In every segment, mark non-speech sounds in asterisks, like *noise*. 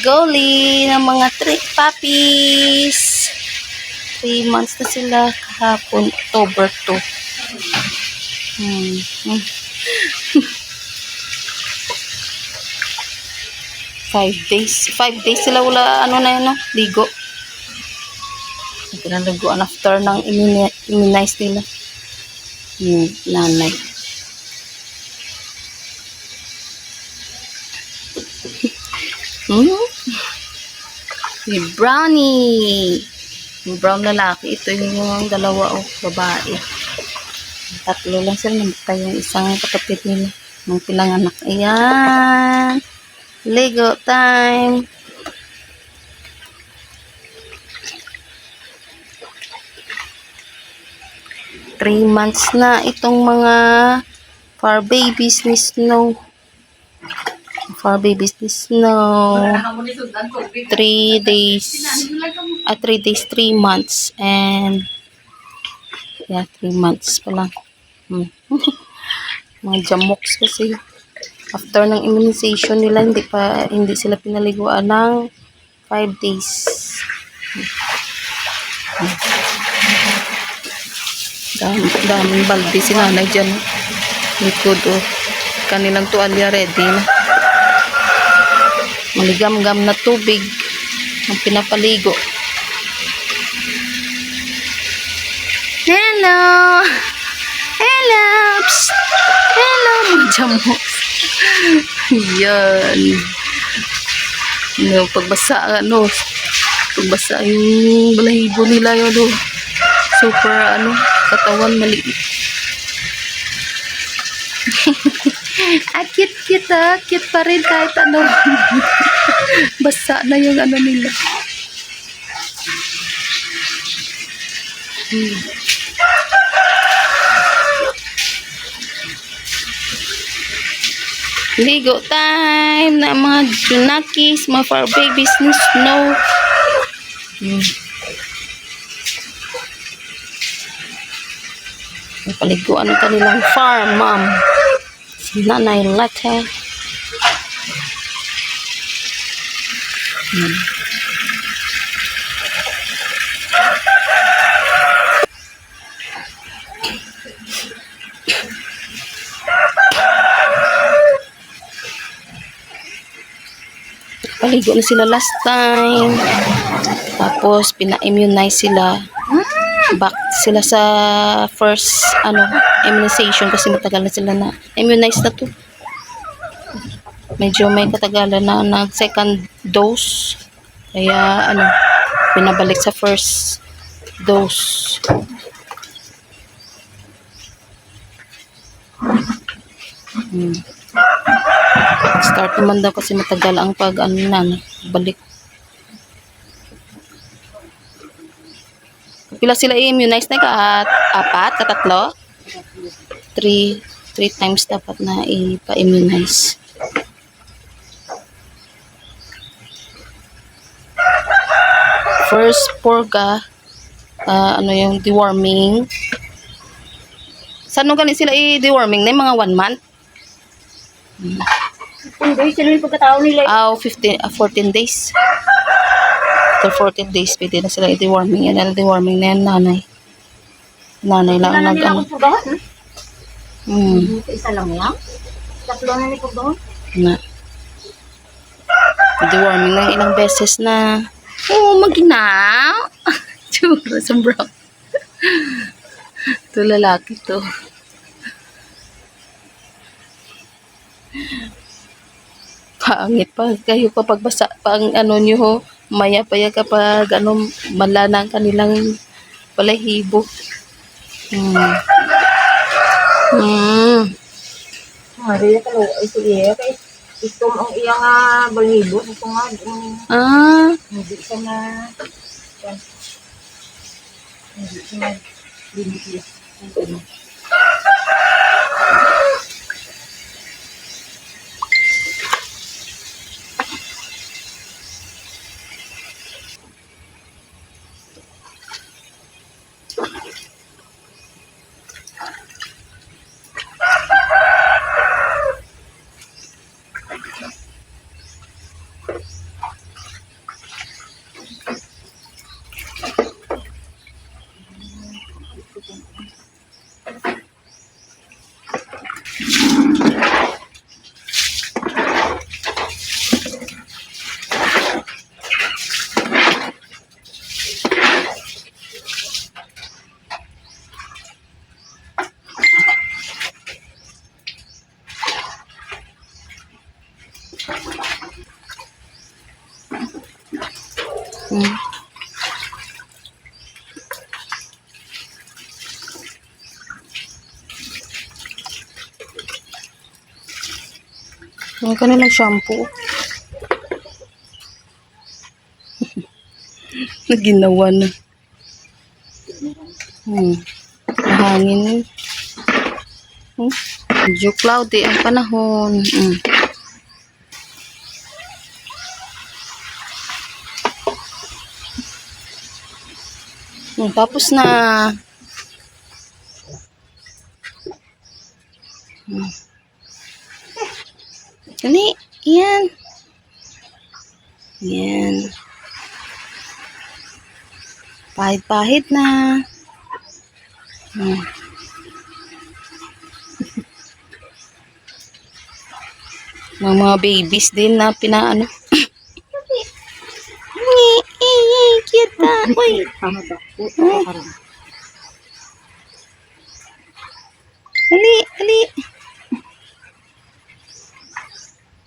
Goli ng mga trick puppies. 3 months na sila kahapon, October 2. Hmm. *laughs* Five days. Five days sila wala, ano na yun, no? ligo. Pinalaguan after ng immuni- immunize nila. *laughs* Hmm, nanay. Hmm? Si Brownie. Yung brown lalaki. Ito yung dalawa o babae. Tatlo lang sila. Namatay yung isang kapatid nila. Nung pinanganak. Ayan. Lego time. Three months na itong mga far babies ni Snow. Babies ni Snow. Three days. Ah, three days, three months. And, yeah, three months pa lang. Hmm. *laughs* mga jamoks kasi. After ng immunization nila, hindi pa, hindi sila pinaliguan ng five days. Dami, daming balde si nanay dyan. Likod, oh. Kanilang tuwalya ready na. Maligam-gam na tubig ang pinapaligo. Hello! Hello! Psst! Hello, mga jamos. Yan. Ano, pagbasa, ano, pagbasa yung balahibo nila yun, ano, super, ano, katawan maliit. *laughs* ah, cute, cute, ah. Cute pa rin kahit ano. *laughs* Basa na yung ano nila. Hmm. Ligo time na mga junakis, mga far babies ni Snow. Paliguan ang kanilang farm, ma'am. Si Nanay Lete. Hmm. Paligo na sila last time. Tapos, pina-immunize sila. Back sila sa first, ano, immunization kasi matagal na sila na immunize na to. Medyo may katagalan na nag second dose. Kaya, ano, pinabalik sa first dose. Hmm. Start naman daw kasi matagal ang pag ano balik. Pila sila i-immunize na ka? Apat? Katatlo? Three, three times dapat na ipa-immunize. First, purga, ah, ano yung deworming. Saan nung ganit sila i-deworming? Na mga one month? Kung guys, sino yung pagkatao nila? Ah, 15, ah, 14 days. After 14 days, pwede na sila i-deworming. Yan ang deworming na yan, nanay. Nanay lang ang na nag, ano. akong pagdahan. Hmm, Isa lang yan. Tatlo na ni pagdahan. na. Deworming na ilang beses na. Oh, maginaw. *laughs* Tsura brown. Ito lalaki to. Pangit pa. Kayo pa pagbasa pang ano nyo ho. Maya pa yan kapag ano, mala na ang kanilang balahibo. Hmm. Hmm. Mari na talo. Ay, sige. Okay. Ito ang iyang uh, balibo. Ito nga. um, Ah. Hindi siya na... Hindi siya na... Hindi. Hmm. Ang kanilang shampoo. *laughs* Naginawa na. Hmm. Mahangin. Hmm. Medyo cloudy ang panahon. Hmm. Hmm, tapos na. Hmm. Dali. Yan. Yan. Pahit-pahit na. Hmm. *laughs* Mga mga babies din na pinaano. Ni, cute na. *laughs* Uy. Tama ba?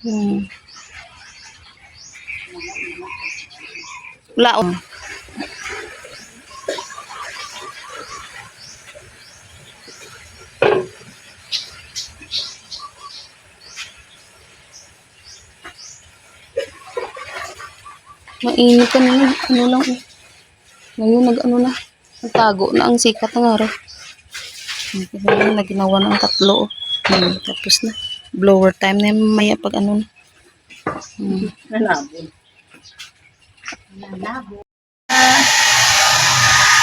Hmm. Wala oh. Mainit ka na. Ano lang eh. Ngayon nag-ano na. Nagtago na ang sikat ng araw. Ngayon na ginawa ng tatlo. oh. Hmm, tapos na. Blower time na mamaya pag ano na. Hmm. Nalabon. Nalabon.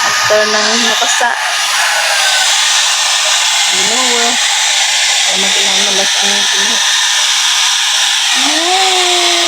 After ng napasa. Blower. Para mag-inamalas ang sino. Ah,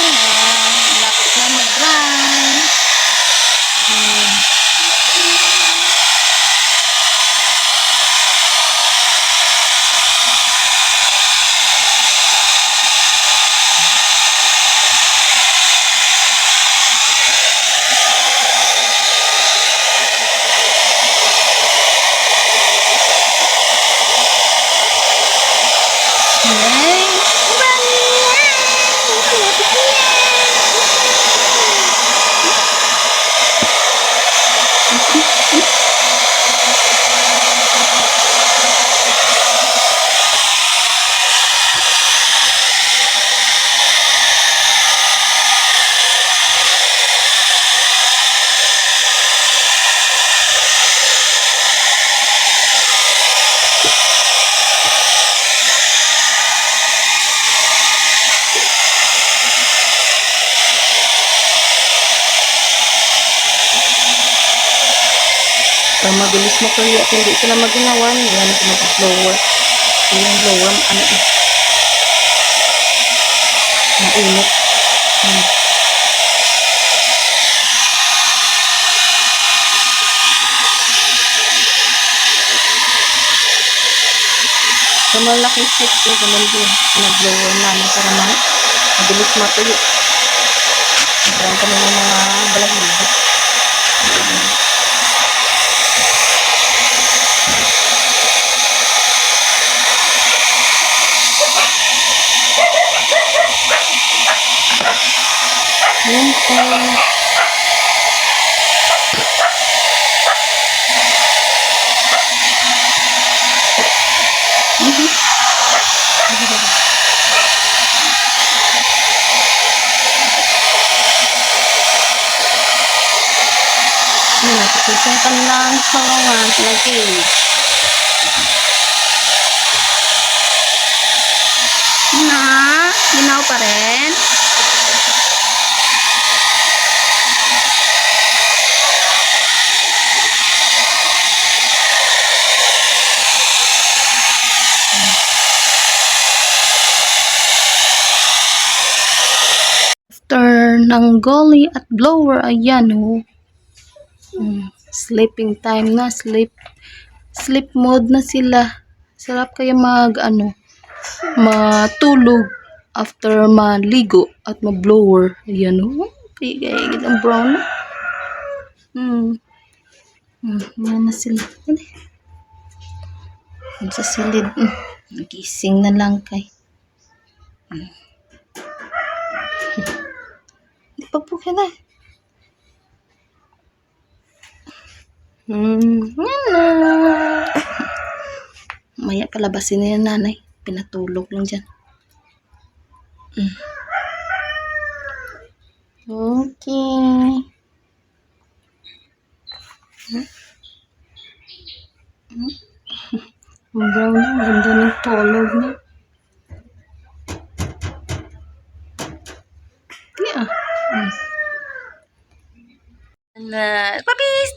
Para mabilis mo kaya kung hindi sila maginawan, yan ko mag-blower. So, yung blower, ano eh. Mainit. Hmm. Sa malaking stick, eh, ganun din. Nag-blower namin para ma mabilis matuyo. Nagkaroon kami ng mga balahibo. Yan po. Yan, tapos yung kanilang salungan, pinag-inis. Na, ginaw pa rin. After ng golly at blower, ayan oh. Mm, sleeping time na, sleep sleep mode na sila. Sarap kaya mag ano, matulog after maligo at ma-blower. Ayan oh. Kaya kaya ang brown. Hmm. Hmm, yan na sila. Sa silid. Hmm. Nagising na lang kay. Di na. Hmm. Hello. Maya palabasin na yan, nanay. Pinatulog lang dyan. Mm. Okay. Hmm? Hmm? Ang brown na. Ang ganda ng tulog niya. Na, puppies!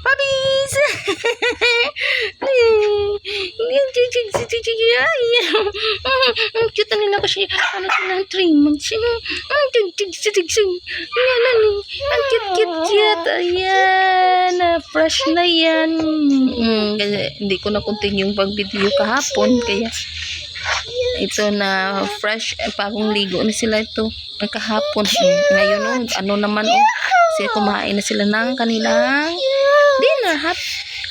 Puppies! Ang cute na nila kasi ano sila 3 months. Ang cute, cute, cute. Ayan, fresh na yan. Mm, kasi hindi ko na continue yung pag-video kahapon. Kaya ito na fresh, eh, bagong ligo na sila ito. Ang kahapon. Ngayon, oh, ano naman, oh, kasi kumain na sila ng kanilang dinner. Hap,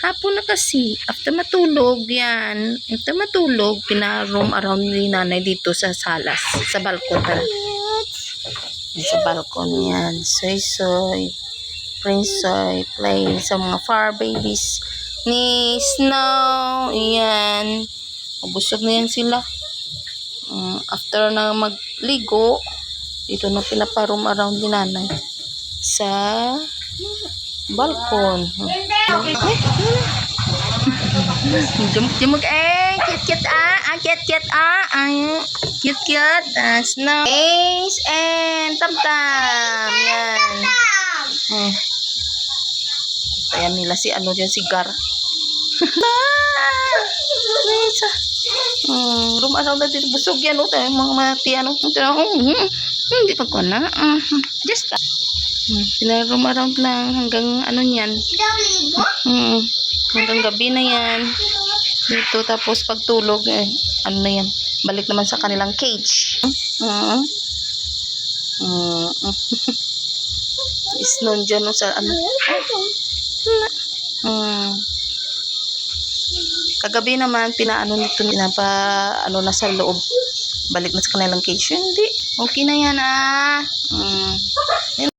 hapon na kasi. After matulog, yan. After matulog, pina-roam around ni nanay dito sa salas. Sa balkon. Tara. Sa balkon yan. Soy Soy. Prince Soy. Playing sa mga far babies ni Snow. Yan. Mabusog na yan sila. Mm, after na magligo, dito na pinaparoom around ni nanay. Sa balkon. Jumuk jumuk eh cute cute ah ah cute cute ah ah cute cute ah snow Ace and tam tam yan hmm. Ayan nila si ano dyan si Gar *laughs* ah, Nisa. Hmm, room around na dito busog yan oh tayo mga mati ano hmm, hmm, hindi pa ko na uh, just hmm, pinaroom around lang hanggang ano niyan Hmm. Hanggang gabi na yan. Dito tapos pagtulog eh, ano na yan. Balik naman sa kanilang cage. Mm. Mm. *laughs* Is nun dyan no, sa ano. Mm. Kagabi naman pinaano nito pinapa ano na sa loob balik na sa kanilang case. Hindi. Okay na yan ah. Mm.